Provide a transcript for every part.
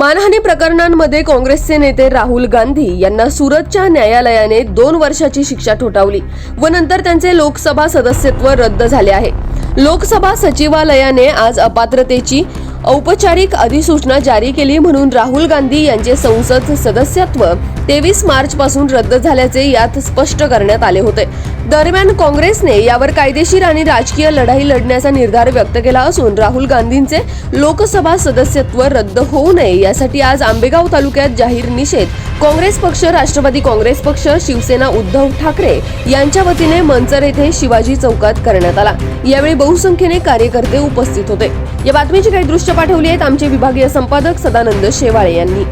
मानहानी प्रकरणांमध्ये काँग्रेसचे नेते राहुल गांधी यांना सुरतच्या न्यायालयाने दोन वर्षाची शिक्षा ठोठावली व नंतर त्यांचे लोकसभा सदस्यत्व रद्द झाले आहे. लोकसभा सचिवालयाने आज अपात्रतेची औपचारिक अधिसूचना जारी केली म्हणून राहुल गांधी यांचे संसद सदस्यत्व तेवीस मार्च पासून रद्द झाल्याचे यात स्पष्ट करण्यात आले होते. दरम्यान काँग्रेसने यावर कायदेशीर आणि राजकीय लढाई लढण्याचा निर्धार व्यक्त केला असून राहुल गांधींचे लोकसभा सदस्यत्व रद्द होऊ नये यासाठी आज आंबेगाव तालुक्यात जाहीर निषेध. काँग्रेस पक्ष राष्ट्रवादी काँग्रेस पक्ष शिवसेना उद्धव ठाकरे यांच्या वतीने मंचर येथे शिवाजी चौकात करण्यात आला. यावेळी बहुसंख्येने कार्यकर्ते उपस्थित होते. या बातमीची काही दृश्य पाठवली आहेत आमचे विभागीय संपादक सदानंद शेवाळे यांनी.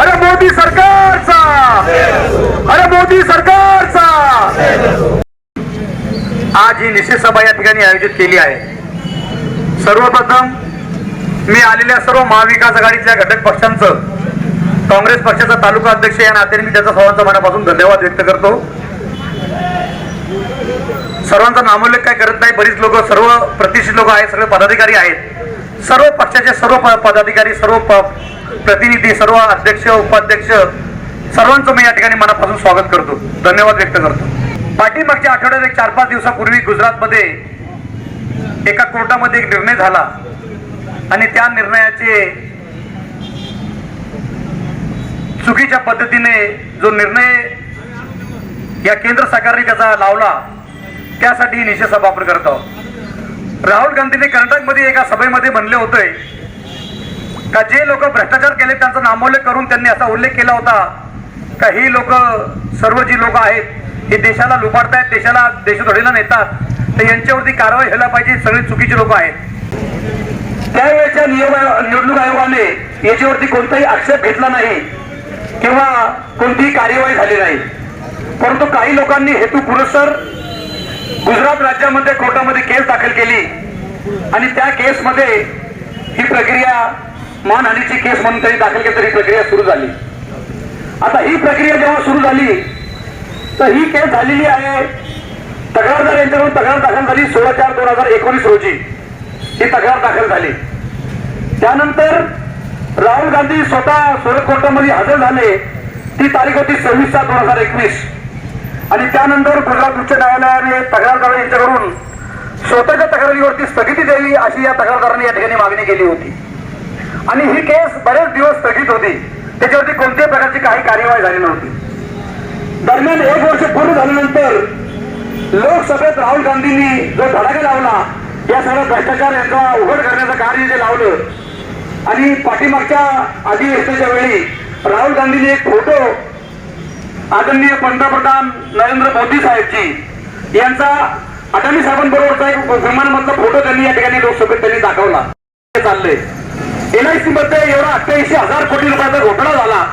अरे मोदी सरकारचा. अरे मोदी सरकारचा. आज ही निश्चित सभा या ठिकाणी आयोजित केली आहे. सर्वप्रथम मी आलेल्या सर्व महाविकास आघाडीतल्या घटक पक्षांचं काँग्रेस पक्षाचा तालुका अध्यक्ष या नात्याने मी त्याचा सर्वांचा मनापासून धन्यवाद व्यक्त करतो. सर्वांचा नामोल्लेख काय करत नाही बरीच लोक सर्व प्रतिष्ठित लोक आहेत सगळे पदाधिकारी आहेत. सर्व पक्षाचे सर्व प- पदाधिकारी सर्व प- प्रतिनिधी सर्व अध्यक्ष उपाध्यक्ष सर्वांचं मी या ठिकाणी मनापासून स्वागत करतो. धन्यवाद व्यक्त करतो. पाठीमागच्या आठवड्यात एक चार पाच दिवसापूर्वी गुजरातमध्ये एका कोर्टामध्ये एक निर्णय झाला. आणि त्या निर्णयाचे चुकीच्या पद्धतीने जो निर्णय या केंद्र सरकारने त्याचा लावला त्यासाठी निषेध सभा आपण करत आहोत. राहुल गांधीने कर्नाटकमध्ये एका सभेमध्ये म्हणले होते का जे लोक भ्रष्टाचार केले त्यांचा नामोल्लेख करून त्यांनी असा उल्लेख केला होता का ही लोक सर्व जी लोक आहेत हे देशाला लुबाडतायत देशाला देशोधडीला नेतात तर यांच्यावरती कारवाई व्हायला पाहिजे सगळे चुकीचे लोक आहेत. त्यावेळेच्या नियम निवडणूक आयोगाने याच्यावरती कोणताही आक्षेप घेतला नाही. किंवा कोणतीही कार्यवाही झाली नाही. परंतु काही लोकांनी हेतू पुरस्सर गुजरात राज्यामध्ये कोर्टामध्ये केस दाखल केली. आणि त्या केसमध्ये ही प्रक्रिया मानहानीची केस म्हणून त्यांनी दाखल केली तर ही प्रक्रिया सुरू झाली. आता ही प्रक्रिया जेव्हा सुरू झाली तर ही केस झालेली आहे तक्रारदार यांच्याकडून तक्रार दाखल झाली सोळा चार दोन हजार एकोणीस रोजी. ही तक्रार दाखल झाली. त्यानंतर राहुल गांधी स्वतः सुरत कोर्टामध्ये हजर झाले. ती तारीख होती सव्वीस सात दोन हजार एकवीस. आणि त्यानंतर गुजरात उच्च न्यायालयाने तक्रारदार यांच्याकडून स्वतःच्या तक्रारीवरती स्थगिती द्यावी अशी या तक्रारदारांनी या ठिकाणी मागणी केली होती. आणि ही केस बरेच दिवस स्थगित होती. त्याच्यावरती कोणत्याही प्रकारची काही कार्यवाही झाली नव्हती. दरम्यान एक वर्ष पूर्ण झाल्यानंतर लोकसभेत राहुल गांधींनी जो धडाका लावला या सगळ्या भ्रष्टाचार यांचा उघड करण्याचं कार्य जे लावलं आणि पाठीमागच्या अधिवेशनाच्या वेळी राहुल गांधींनी एक फोटो आदरणीय पंतप्रधान नरेंद्र मोदी साहेबजी यांचा अडाणी साहेबांबरोबरचा एक विमानामधला फोटो त्यांनी या ठिकाणी लोकसभेत त्यांनी दाखवला. हे चाललंय. एलआयसी मध्ये एवढा अठ्ठ्याऐंशी हजार कोटी रुपयाचा घोटाळा झाला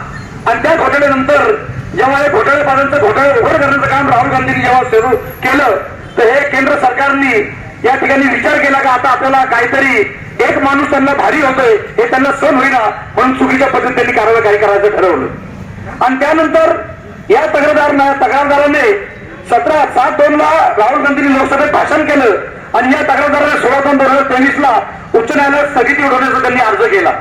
आणि त्या घोटाळ्यानंतर जेव्हा हे घोटाळेबाजांचं घोटाळे उघड करण्याचं काम राहुल गांधींनी जेव्हा सुरू केलं तर हे केंद्र सरकारने या ठिकाणी विचार केला का आता आपल्याला काहीतरी एक माणूस त्यांना भारी होतोय हे त्यांना सण होईना म्हणून चुकीच्या पद्धतीने त्यांनी कारवाई काही करायचं ठरवलं. आणि त्यानंतर या तक्रारदार तक्रारदाराने सतरा सात दोन ला राहुल गांधींनी लोकसभेत भाषण केलं आणि या तक्रारदाराने सोळा दोन दोन हजार तेवीस ला उच्च न्यायालयात स्थगिती उठवण्याचा त्यांनी अर्ज केला.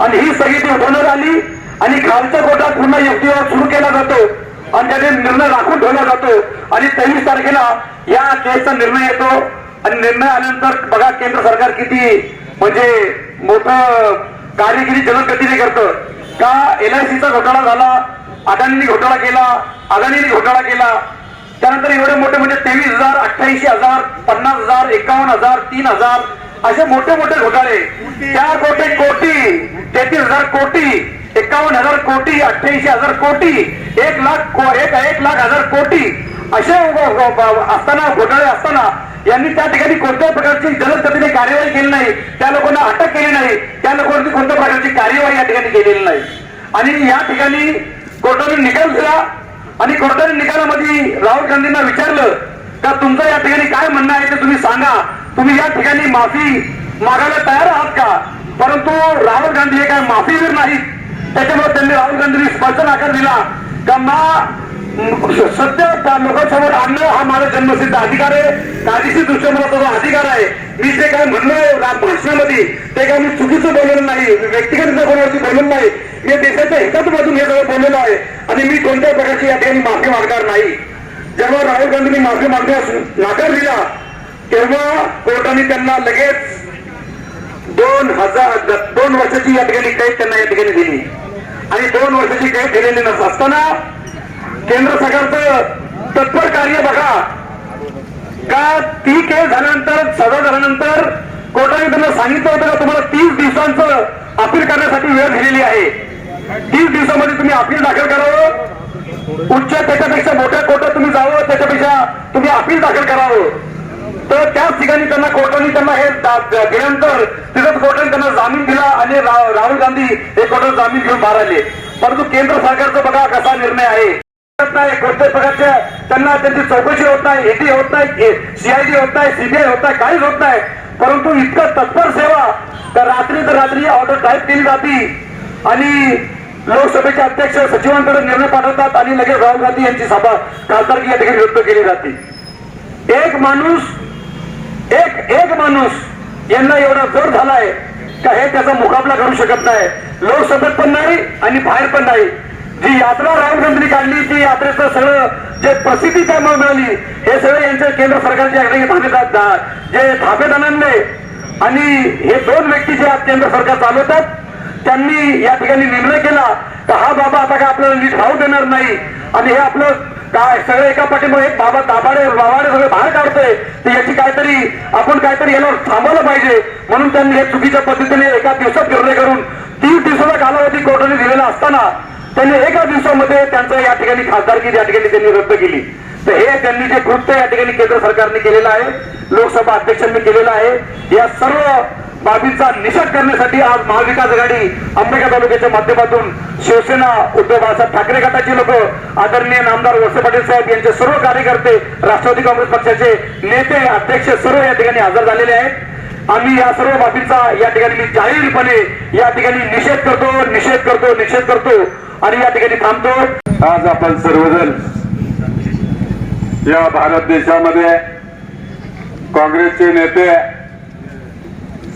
आणि ही स्थगिती उठवण्यात आली आणि खालच्या कोर्टात पुन्हा युक्तिवाद सुरू केला जातो आणि त्याने निर्णय राखून ठेवला जातो आणि तेवीस तारखेला या केसचा निर्णय येतो. आणि निर्णय आल्यानंतर बघा केंद्र सरकार किती म्हणजे मोठं कार्यगिरी जलद गतीने करतं. का एल आय सीचा घोटाळा झाला अदानीने घोटाळा केला अदानीने घोटाळा केला? त्यानंतर एवढे मोठे म्हणजे तेवीस हजार अठ्ठ्याऐंशी हजार पन्नास हजार एकावन्न हजार तीन हजार असे मोठे मोठे घोटाळे. चार कोटी कोटी तेहतीस हजार कोटी एकावन्न हजार कोटी अठ्ठ्याऐंशी हजार कोटी एक लाख एक एक लाख हजार कोटी. असे असताना घोटाळे असताना यांनी त्या ठिकाणी कोणत्याही प्रकारची जलद गतीने कार्यवाही केली नाही. त्या लोकांना अटक केली नाही. त्या लोकांनी कोणत्या प्रकारची कार्यवाही या ठिकाणी केलेली नाही. आणि या ठिकाणी कोर्टाने निकाल दिला आणि कोर्टाने निकालामध्ये राहुल गांधींना विचारलं का तुमचं या ठिकाणी काय म्हणणं आहे ते तुम्ही सांगा. तुम्ही या ठिकाणी माफी मागायला तयार आहात का? परंतु राहुल गांधी हे काय माफीवीर नाहीत. त्याच्यामुळे त्यांनी राहुल गांधींनी स्पष्ट आकार दिला. का मा सत्य त्या लोकांसमोर आणणं हा माझा जन्मसिद्ध अधिकार आहे. कायदेशीर दृष्ट्या मला तो अधिकार आहे मी जे काय म्हणलं रा- भाषणामध्ये ते काय मी चुकीचं बोललेलं नाही व्यक्तिगत कोणावरती बोललेलं नाही. मी देशाच्या हिताच बाजून हे सगळं बोललेलं आहे आणि मी कोणत्याही प्रकारची या ठिकाणी माफी मागणार नाही. जेव्हा राहुल गांधींनी माफी मागण्यास नाकार दिला तेव्हा कोर्टाने त्यांना लगेच दोन हजार दोन वर्षाची या ठिकाणी कैद त्यांना या ठिकाणी दिली. आणि दोन वर्षाची कैद दिलेली नस असताना केंद्र सरकारचं तत्पर कार्य बघा. का ती केस झाल्यानंतर सजा झाल्यानंतर कोर्टाने त्यांना सांगितलं होतं का तुम्हाला तीस दिवसांचं अपील करण्यासाठी वेळ दिलेली आहे? तीस दिवसामध्ये तुम्ही अपील दाखल करावं उच्च त्याच्यापेक्षा मोठ्या कोर्टात तुम्ही जावं त्याच्यापेक्षा तुम्ही अपील दाखल करावं. तर त्याच ठिकाणी त्यांना कोर्टाने त्यांना हे दिल्यानंतर तिथंच कोर्टाने त्यांना जामीन दिला आणि राहुल गांधी हे कोर्टात जामीन घेऊन बाहेर आले. परंतु केंद्र सरकारचा बघा कसा निर्णय आहे. नाही कोणत्याही प्रकारच्या त्यांना त्यांची चौकशी होत नाही ईडी होत नाही सीआयडी होत नाही सीबीआय होत नाही काहीच होत नाही. परंतु इतकं तत्पर सेवा तर रात्री तर रात्री ऑर्डर टाईप केली जाते. आणि लोकसभेचे अध्यक्ष सचिवांकडे निर्णय पाठवतात आणि लगेच राहुल गांधी यांची सभा खासदारकी या ठिकाणी व्यक्त केली जाते. एक माणूस एक एक माणूस यांना एवढा जोर झालाय का हे त्याचा मुकाबला करू शकत नाही. लोकसभेत पण नाही आणि बाहेर पण नाही. जी यात्रा राहुल काढली ती यात्रेचं सगळं जे प्रसिद्धी त्यामुळे मिळाली हे सगळे यांच्या केंद्र सरकारच्या धाबेदार जे धाबेदारांनी आणि हे दोन व्यक्ती जे आज केंद्र सरकार चालवतात त्यांनी या ठिकाणी निर्णय केला तर हा बाबा आता काय आपल्याला नीट राहू देणार नाही. आणि हे आपलं काय सगळं एका पाठीमुळे एक बाबा दाबाडे बाबाडे सगळे बाहेर काढतोय तर याची काहीतरी आपण काहीतरी याला थांबवलं पाहिजे. म्हणून त्यांनी हे चुकीच्या पद्धतीने एका दिवसात निर्णय करून तीस दिवसाचा कालावधी कोर्टाने दिलेला असताना त्यांनी एका दिवसामध्ये त्यांचं या ठिकाणी खासदारकी या ठिकाणी त्यांनी रद्द केली. तर हे त्यांनी जे कृत्य या ठिकाणी केंद्र सरकारने केलेलं आहे लोकसभा अध्यक्षांनी केलेलं आहे या सर्व बाबींचा निषेध करण्यासाठी आज महाविकास आघाडी अंबेका तालुक्याच्या माध्यमातून शिवसेना उद्धव बाळासाहेब ठाकरे गटाचे लोक आदरणीय नामदार वळसे पाटील साहेब यांचे सर्व कार्यकर्ते राष्ट्रवादी काँग्रेस पक्षाचे नेते अध्यक्ष सर्व या ठिकाणी हजर झालेले आहेत. आम्ही या सर्व बाबींचा या ठिकाणी मी जाहीरपणे या ठिकाणी निषेध करतो निषेध करतो निषेध करतो. आणि या ठिकाणी थांबतो. आज आपण सर्वजण या भारत देशामध्ये काँग्रेसचे नेते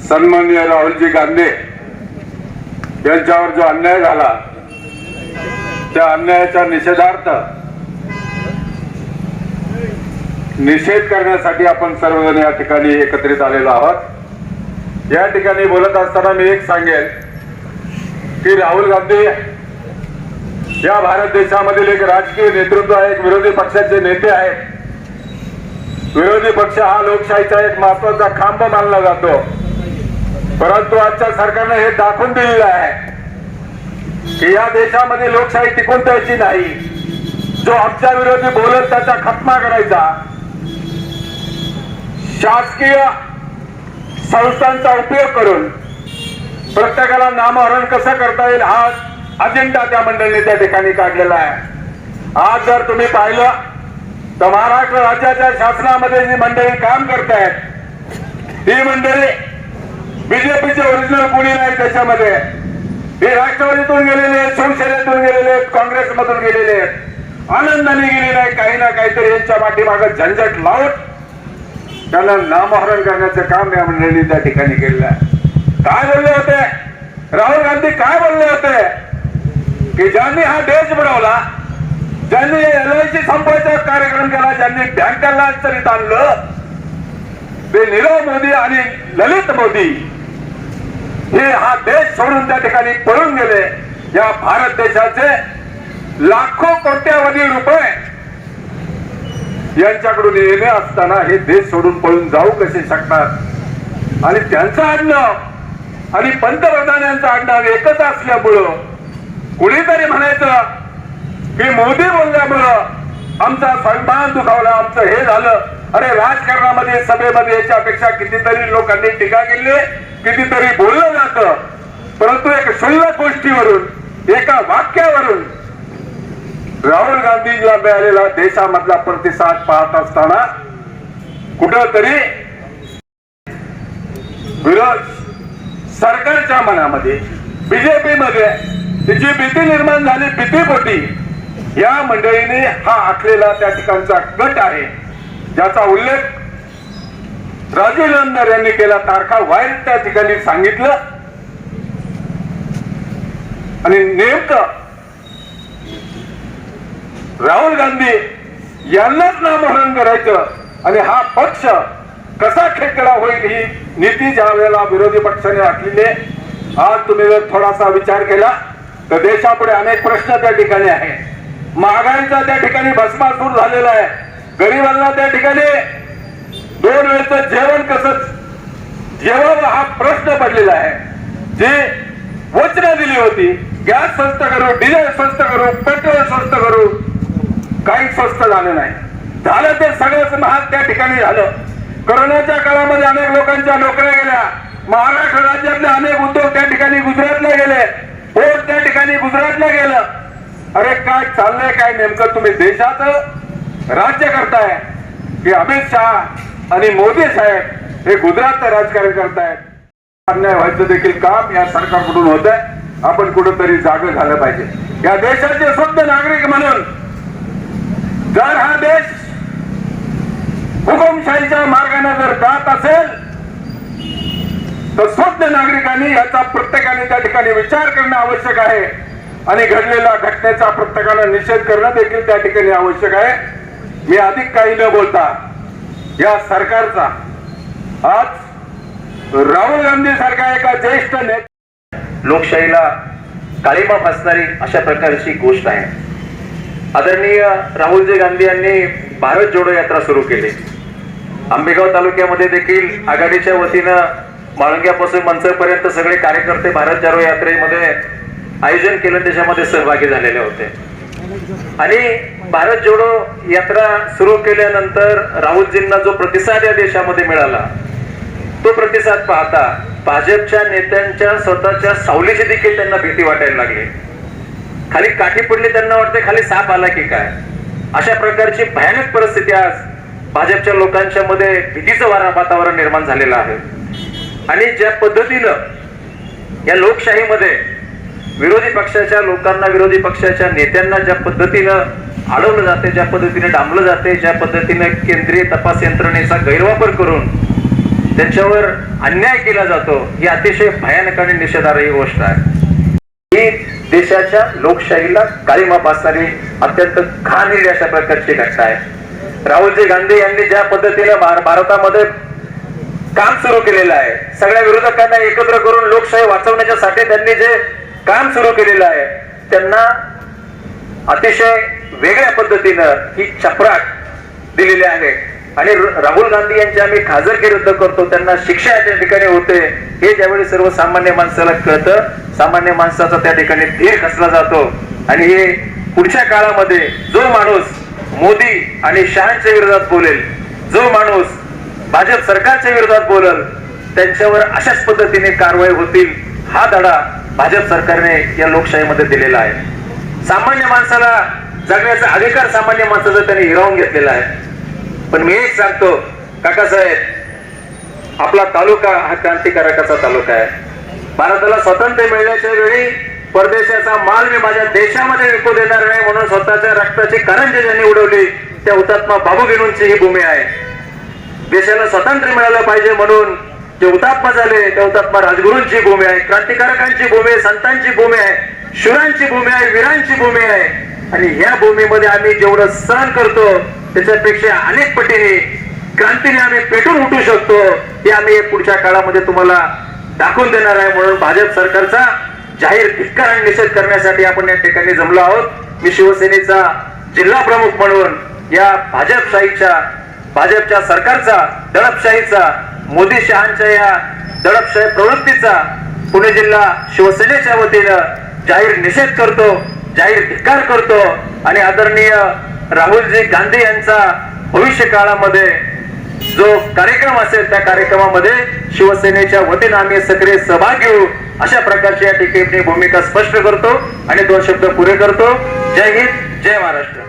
सन्माननीय राहुलजी गांधी यांच्यावर जो अन्याय झाला त्या अन्यायाच्या निषेधार्थ निषेध करण्यासाठी आपण सर्वजण या ठिकाणी एकत्रित आलेलो आहोत. या ठिकाणी बोलत असताना मी एक सांगेन की राहुल गांधी या भारत देशामधील एक राजकीय नेतृत्व आहे एक विरोधी पक्षाचे नेते आहेत विरोधी पक्ष हा लोकशाहीचा एक महत्त्वाचा खांब मानला जातो. परंतु आजच्या सरकारने हे दाखवून दिलेलं आहे की या देशामध्ये लोकशाही टिकून द्यायची नाही. जो आमच्या विरोधी बोलत त्याचा खत्मा करायचा. शासकीय संस्थांचा उपयोग करून प्रत्येकाला नामहरण कसं करता येईल हा अजेंडा त्या मंडळीने त्या ठिकाणी काढलेला आहे. आज जर तुम्ही पाहिलं तर महाराष्ट्र राज्याच्या शासनामध्ये जी मंडळी काम करतायत ही मंडळी बीजेपीचे ओरिजिनल कोणी नाही त्याच्यामध्ये. हे राष्ट्रवादीतून गेलेले आहेत शिवसेनेतून गेलेले आहेत काँग्रेसमधून गेलेले आहेत. आनंदाने गेले नाही काही ना काहीतरी यांच्या पाठीमागं झंझट लावत त्यांना नामहरण करण्याचं काम या मंडळीने त्या ठिकाणी केलेलं आहे. काय बोलले होते? राहुल गांधी काय बोलले होते? की ज्यांनी हा देश बनवला ज्यांनी एल आय सी संपायचा कार्यक्रम केला ज्यांनी बँकांना अडचणीत आणलं ते नीरव मोदी आणि ललित मोदी हे हा देश सोडून त्या ठिकाणी पळून गेले. या भारत देशाचे लाखो कोट्यावधी रुपये यांच्याकडून येणे असताना हे देश सोडून पळून जाऊ कसे शकतात? आणि त्यांचं आडणं आणि पंतप्रधान यांचं आडनाव एकच असल्यामुळं कुणीतरी म्हणायचं की मोदी बोलल्यामुळं आमचा सन्मान दुखावला आमचं हे झालं. अरे राजकारणामध्ये सभेमध्ये याच्यापेक्षा कितीतरी लोकांनी टीका केली कितीतरी बोललं जातं. परंतु एक शुल्लक गोष्टीवरून एका वाक्यावरून राहुल गांधीला मिळालेला देशामधला प्रतिसाद पाहत असताना कुठंतरी विरोध सरकारच्या मनामध्ये बीजेपी मध्ये तिची भीती निर्माण झाली भीतीपोटी या मंडळीने हा आखलेला त्या ठिकाणचा गट आहे ज्याचा उल्लेख राजीव लंदर यांनी केला. तारखा वाईट त्या ठिकाणी सांगितलं. आणि नेमकं राहुल गांधी यांनाच नामहरण करायचं आणि हा पक्ष कसा खेकडा होईल ही नीती ज्या वेळेला विरोधी पक्षाने आखलेली आज तुम्ही जर थोडासा विचार केला तर देशापुढे अनेक प्रश्न त्या ठिकाणी आहे महागाईचा त्या ठिकाणी भस्मासूर झालेला आहे. गरिबांना त्या ठिकाणी दोन वेळचं जेवण कसं जेवण हा प्रश्न पडलेला आहे. जे वचनं दिली होती गॅस स्वस्त करू डिझेल स्वस्त करू पेट्रोल स्वस्त करू काही स्वस्त झालं नाही. झालं ते सगळंच महाग त्या ठिकाणी झालं. कोरोनाच्या काळामध्ये अनेक लोकांच्या नोकऱ्या गेल्या. महाराष्ट्र राज्यातले अनेक उद्योग त्या ठिकाणी गुजरातला गेले. ठिकाणी गुजरातला गेलं. अरे काय चाललंय काय नेमकं तुम्ही देशाचं राज्य करताय? की अमित शहा आणि मोदी साहेब हे गुजरातचं राजकारण करतायत? अन्याय व्हायचं देखील काम या सरकारकडून होत आहे आपण कुठंतरी जाग झालं पाहिजे. या देशाचे शुद्ध नागरिक म्हणून जर हा देश हुकुमशाहीच्या मार्गाने जर जात असेल तर शुद्ध नागरिकांनी याचा प्रत्येकाने त्या ठिकाणी विचार करणं आवश्यक आहे. आणि घडलेल्या घटनेचा प्रत्येकाला निषेध करणं देखील त्या ठिकाणी आवश्यक आहे. मी अधिक काही न बोलता या सरकारचा आज राहुल गांधी सारख्या एका ज्येष्ठ नेते लोकशाहीला काळीमा फासणारी अशा प्रकारची गोष्ट आहे. आदरणीय राहुलजी गांधी यांनी भारत जोडो यात्रा सुरू केली. आंबेगाव तालुक्यामध्ये देखील आघाडीच्या वतीनं माळंग्यापासून मंचपर्यंत सगळे कार्यकर्ते भारत जारो यात्रेमध्ये आयोजन केलं त्याच्यामध्ये सहभागी झालेले होते. आणि भारत जोडो यात्रा सुरू केल्यानंतर राहुलजींना जो प्रतिसाद या देशामध्ये मिळाला तो प्रतिसाद पाहता भाजपच्या नेत्यांच्या स्वतःच्या सावलीची देखील त्यांना भीती वाटायला लागली. खाली काठी पडली त्यांना वाटते खाली साप आला की काय? अशा प्रकारची भयानक परिस्थिती आज भाजपच्या लोकांच्या मध्ये भीतीचं वारा वातावरण निर्माण झालेलं आहे. आणि ज्या पद्धतीनं या लोकशाहीमध्ये विरोधी पक्षाच्या लोकांना विरोधी पक्षाच्या नेत्यांना ज्या पद्धतीनं अडवलं जाते ज्या पद्धतीने डांबलं जाते ज्या पद्धतीने केंद्रीय तपास यंत्रणेचा गैरवापर करून त्यांच्यावर अन्याय केला जातो ही अतिशय भयानक आणि निषेधार्ह गोष्ट आहे. ही देशाच्या लोकशाहीला काळीमा पासणारी अत्यंत घाणेरी अशा प्रकारची घटना आहे. राहुलजी गांधी यांनी ज्या पद्धतीने भारतामध्ये काम सुरू केलेलं आहे. सगळ्या विरोधकांना एकत्र करून लोकशाही वाचवण्याच्यासाठी त्यांनी जे काम सुरू केलेलं आहे त्यांना अतिशय वेगळ्या पद्धतीनं ही चपराक दिलेली आहे. आणि राहुल गांधी यांची आम्ही खासदारकी रद्द करतो त्यांना शिक्षा या त्या ठिकाणी होते हे ज्यावेळी सर्वसामान्य माणसाला कळतं सामान्य माणसाचा त्या ठिकाणी धीर कसला जातो. आणि हे पुढच्या काळामध्ये जो माणूस मोदी आणि शहाच्या विरोधात बोलेल जो माणूस भाजप सरकारच्या विरोधात बोलल त्यांच्यावर अशाच पद्धतीने कारवाई होतील हा धडा भाजप सरकारने या लोकशाहीमध्ये दिलेला आहे. सामान्य माणसाला जगण्याचा अधिकार सामान्य माणसाचा त्यांनी हिरावून घेतलेला आहे. पण मी एक सांगतो काकासाहेब आपला तालुका हा क्रांतिकारकाचा तालुका आहे. भारताला स्वातंत्र्य मिळण्याच्या वेळी परदेशाचा माल मी माझ्या देशामध्ये विकू देणार नाही म्हणून स्वतःच्या रक्ताची करंजी ज्यांनी उडवली त्या हुतात्मा बाबू गेनूंची ही भूमी आहे. देशाला स्वातंत्र्य मिळालं पाहिजे म्हणून जे हुतात्मा झाले त्या हुतात्मा राजगुरूंची भूमी आहे क्रांतिकारकांची भूमी आहे संतांची भूमी आहे शुरांची भूमी आहे वीरांची भूमी आहे. आणि ह्या भूमीमध्ये आम्ही जेवढं सहन करतो त्याच्यापेक्षा अनेक पटीने क्रांतीने आम्ही पेटून उठू शकतो हे आम्ही पुढच्या काळामध्ये तुम्हाला दाखवून देणार आहे. म्हणून भाजप सरकारचा जाहीर धिक्कार आणि निषेध करण्यासाठी आपण या ठिकाणी जमलो आहोत. मी शिवसेनेचा जिल्हा प्रमुख म्हणून या भाजपशाहीच्या भाजपच्या सरकारचा दडपशाहीचा मोदी शहांच्या या दडपशाही प्रवृत्तीचा पुणे जिल्हा शिवसेनेच्या वतीनं जाहीर निषेध करतो जाहीर धिक्कार करतो आणि आदरणीय राहुलजी गांधी यांचा भविष्य काळामध्ये जो कार्यक्रम असेल त्या कार्यक्रमामध्ये शिवसेनेच्या वतीनं आम्ही सक्रिय सहभाग घेऊ. अशा प्रकारची या ठिकाणी भूमिका स्पष्ट करतो आणि दोन शब्द पुरे करतो. जय हिंद जय महाराष्ट्र.